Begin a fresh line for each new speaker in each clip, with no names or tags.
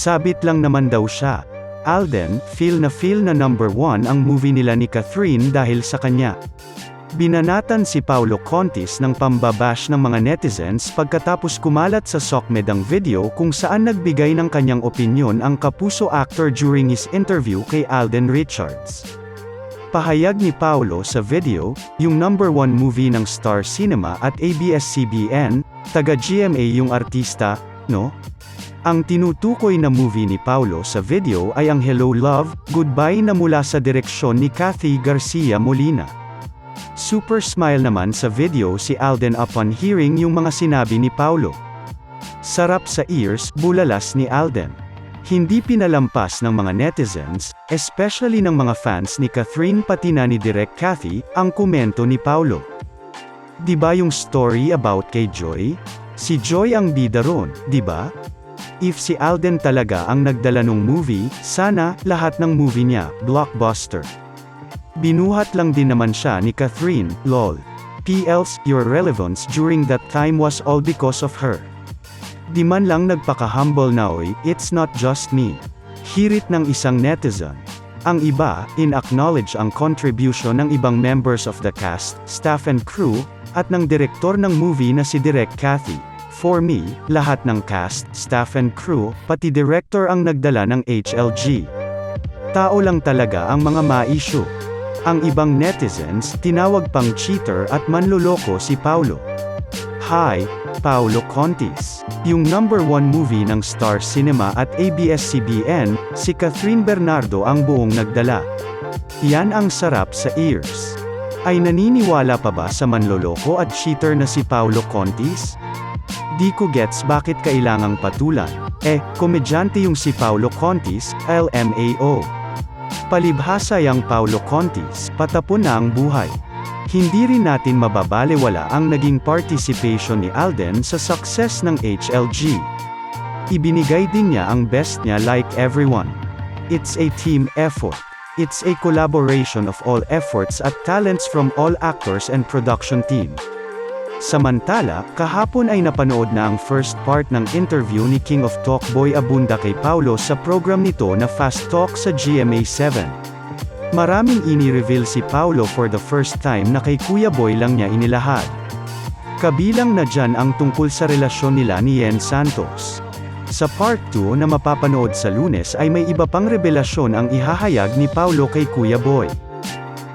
Sabit lang naman daw siya. Alden, feel na feel na number one ang movie nila ni Catherine dahil sa kanya. Binanatan si Paulo Contis ng pambabash ng mga netizens pagkatapos kumalat sa SOCMED ang video kung saan nagbigay ng kanyang opinyon ang kapuso actor during his interview kay Alden Richards. Pahayag ni Paulo sa video, yung number one movie ng Star Cinema at ABS-CBN, taga GMA yung artista, no? Ang tinutukoy na movie ni Paulo sa video ay ang Hello Love, Goodbye na mula sa direksyon ni Kathy Garcia Molina. Super smile naman sa video si Alden upon hearing yung mga sinabi ni Paulo. Sarap sa ears, bulalas ni Alden. Hindi pinalampas ng mga netizens, especially ng mga fans ni Catherine pati na ni Direk Cathy, ang komento ni Paulo. Di ba yung story about kay Joy? Si Joy ang bida ron, di ba? If si Alden talaga ang nagdala nung movie, sana, lahat ng movie niya, blockbuster. Binuhat lang din naman siya ni Catherine, lol. PL's, your relevance during that time was all because of her. Di man lang nagpaka-humble na oy, it's not just me. Hirit ng isang netizen. Ang iba, in-acknowledge ang contribution ng ibang members of the cast, staff and crew, at ng direktor ng movie na si Direk Cathy. For me, lahat ng cast, staff and crew, pati director ang nagdala ng HLG. Tao lang talaga ang mga ma-issue. Ang ibang netizens, tinawag pang cheater at manloloko si Paulo. Hi, Paulo Contis. Yung number one movie ng Star Cinema at ABS-CBN, si Catherine Bernardo ang buong nagdala. Yan ang sarap sa ears. Ay naniniwala pa ba sa manloloko at cheater na si Paulo Contis? Di ko gets bakit kailangang patulan. Eh, komedyante yung si Paulo Contis, LMAO. Palibhasa yang Paulo Contis, patapon na ang buhay. Hindi rin natin mababalewala ang naging participation ni Alden sa success ng HLG. Ibinigay din niya ang best niya like everyone. It's a team effort. It's a collaboration of all efforts at talents from all actors and production team. Samantala, kahapon ay napanood na ang first part ng interview ni King of Talk Boy Abunda kay Paulo sa program nito na Fast Talk sa GMA7. Maraming ini-reveal si Paulo for the first time na kay Kuya Boy lang niya inilahad. Kabilang na dyan ang tungkol sa relasyon nila ni Yen Santos. Sa part 2 na mapapanood sa lunes ay may iba pang revelasyon ang ihahayag ni Paulo kay Kuya Boy.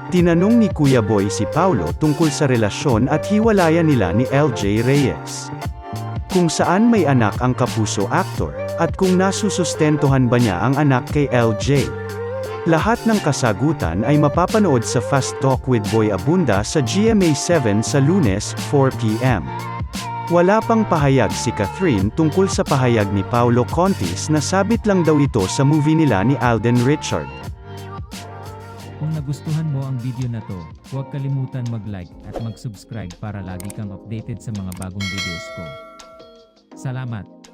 Tinanong ni Kuya Boy si Paulo tungkol sa relasyon at hiwalayan nila ni LJ Reyes. Kung saan may anak ang kapuso actor, at kung nasusustentuhan ba niya ang anak kay LJ. Lahat ng kasagutan ay mapapanood sa Fast Talk with Boy Abunda sa GMA7 sa lunes, 4pm. Wala pang pahayag si Catherine tungkol sa pahayag ni Paulo Contis na sabit lang daw ito sa movie nila ni Alden Richard.
Kung nagustuhan mo ang video na to, huwag kalimutan mag-like at mag-subscribe para lagi kang updated sa mga bagong videos ko. Salamat!